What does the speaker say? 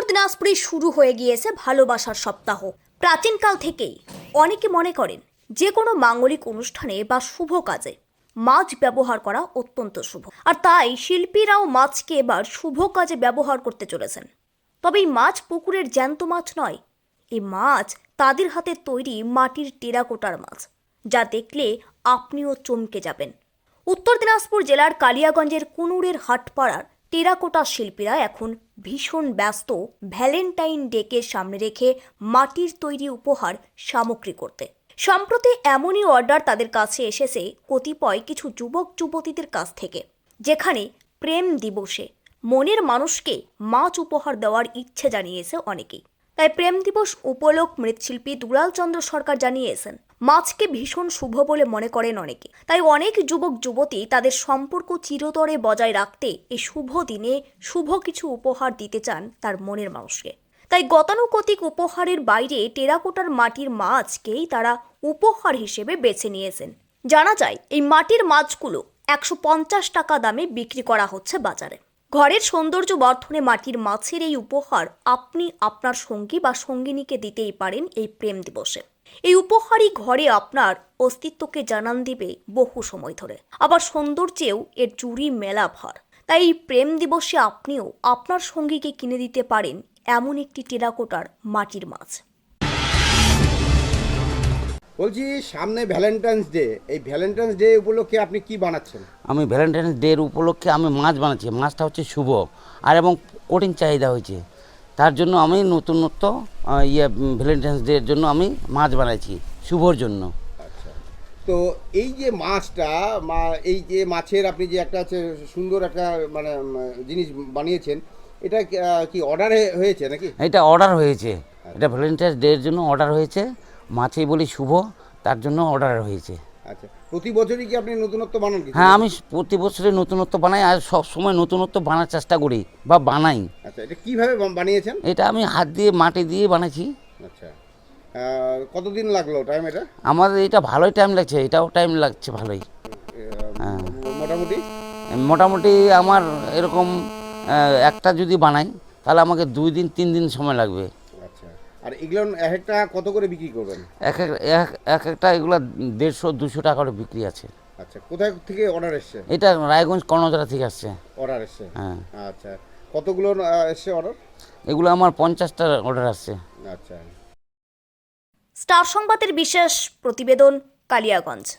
উত্তর দিনাজপুরে শুরু হয়ে গিয়েছে ভালোবাসার সপ্তাহ। প্রাচীনকাল থেকেই অনেকে মনে করেন যে কোনো মাঙ্গলিক অনুষ্ঠানে বা শুভ কাজে মাছ ব্যবহার করা অত্যন্ত শুভ। আর তাই শিল্পীরাও মাছকে এবার শুভ কাজে ব্যবহার করতে চলেছেন। তবে এই মাছ পুকুরের জ্যান্ত মাছ নয়, এই মাছ তাদের হাতে তৈরি মাটির টেরাকোটার মাছ, যা দেখলে আপনিও চমকে যাবেন। উত্তর দিনাজপুর জেলার কালিয়াগঞ্জের কুনুরের হাটপাড়ার টেরাকোটা শিল্পীরা এখন ভীষণ ব্যস্ত ভ্যালেন্টাইন ডেকে সামনে রেখে মাটির তৈরি উপহার সামগ্রী করতে। সম্প্রতি এমনই অর্ডার তাদের কাছে এসেছে কতিপয় কিছু যুবক যুবতীদের কাছ থেকে, যেখানে প্রেম দিবসে মনের মানুষকে মাছ উপহার দেওয়ার ইচ্ছে জানিয়েছে অনেকেই। তাই প্রেম দিবস উপলক মৃৎশিল্পী দুলাল চন্দ্র সরকার জানিয়েছেন মাছকে ভীষণ শুভ বলে মনে করেন অনেকে। তাই অনেক যুবক, যুবতী তাদের সম্পর্ক চিরতরে বজায় রাখতে এই শুভ দিনে শুভ কিছু উপহার দিতে চান তার মনের মানুষকে। তাই গতানুগতিক উপহারের বাইরে টেরাকোটার মাটির মাছকেই তারা উপহার হিসেবে বেছে নিয়েছেন। জানা যায়, এই মাটির মাছগুলো একশো পঞ্চাশ টাকা দামে বিক্রি করা হচ্ছে বাজারে। ঘরের সৌন্দর্য বর্ধনে মাটির মাছের এই উপহার আপনি আপনার সঙ্গী বা সঙ্গিনীকে দিতেই পারেন এই প্রেম দিবসে। এই উপহারই ঘরে আপনার অস্তিত্বকে জানান দিবে বহু সময় ধরে। আবার সৌন্দর্যেও এর জুড়ি মেলা ভার। তাই এই প্রেম দিবসে আপনিও আপনার সঙ্গীকে কিনে দিতে পারেন এমন একটি টেরাকোটার মাটির মাছ। বলছি সামনে ভ্যালেন্টাইন্স ডে এই ভ্যালেন্টাইন্স ডে উপলক্ষে আপনি কি বানাচ্ছেন? আমি ভ্যালেন্টাইন্স ডের উপলক্ষে আমি মাছ বানাচ্ছি। মাছটা হচ্ছে শুভ। আর এবং কঠিন চাহিদা হয়েছে। তার জন্য আমি নতুনত্ব ইয়ে ভ্যালেন্টাইন্স ডের জন্য আমি মাছ বানাইছি শুভর জন্য। আচ্ছা। তো এই যে মাছটা মা এই যে মাছের আপনি যে একটা আছে সুন্দর একটা মানে জিনিস বানিয়েছেন এটা কি, অর্ডার হয়েছে নাকি? এটা অর্ডার হয়েছে। এটা ভ্যালেন্টাইন্স ডের জন্য অর্ডার হয়েছে। মাছেই বলি শুভ তার জন্য অর্ডার হয়েছে। আচ্ছা প্রতি বছরই কি আপনি নতুনত্ব বানান হ্যাঁ আমি প্রতি বছরে নতুনত্ব বানাই আর সব সময় নতুনত্ব বানার চেষ্টা করি বা বানাই। আচ্ছা এটা কীভাবে বানিয়েছেন? এটা আমি হাত দিয়ে মাটি দিয়ে বানাইছি। আচ্ছা কতদিন লাগল টাইম এটা? আমাদের এটা ভালোই টাইম লাগছে এটাও টাইম লাগছে ভালোই। আহ, মোটামুটি? মোটামুটি আমার এরকম একটা যদি বানাই তাহলে আমাকে দুই দিন তিন দিন সময় লাগবে। আর এগুলো এক একটা কত করে বিক্রি করবেন? এক এক এক- এক একটা এগুলো দেড়শো দুশো টাকা করে বিক্রি আছে। আচ্ছা কোথায় থেকে অর্ডার এসছে? এটা রায়গঞ্জ কর্ণজোড়া থেকে আসছে। অর্ডার এসছে? হ্যাঁ। আচ্ছা কতগুলো এসছে অর্ডার এগুলো আমার পঞ্চাশটা অর্ডার আসছে। আচ্ছা। স্টার সংবাদের বিশেষ প্রতিবেদন কালিয়াগঞ্জ।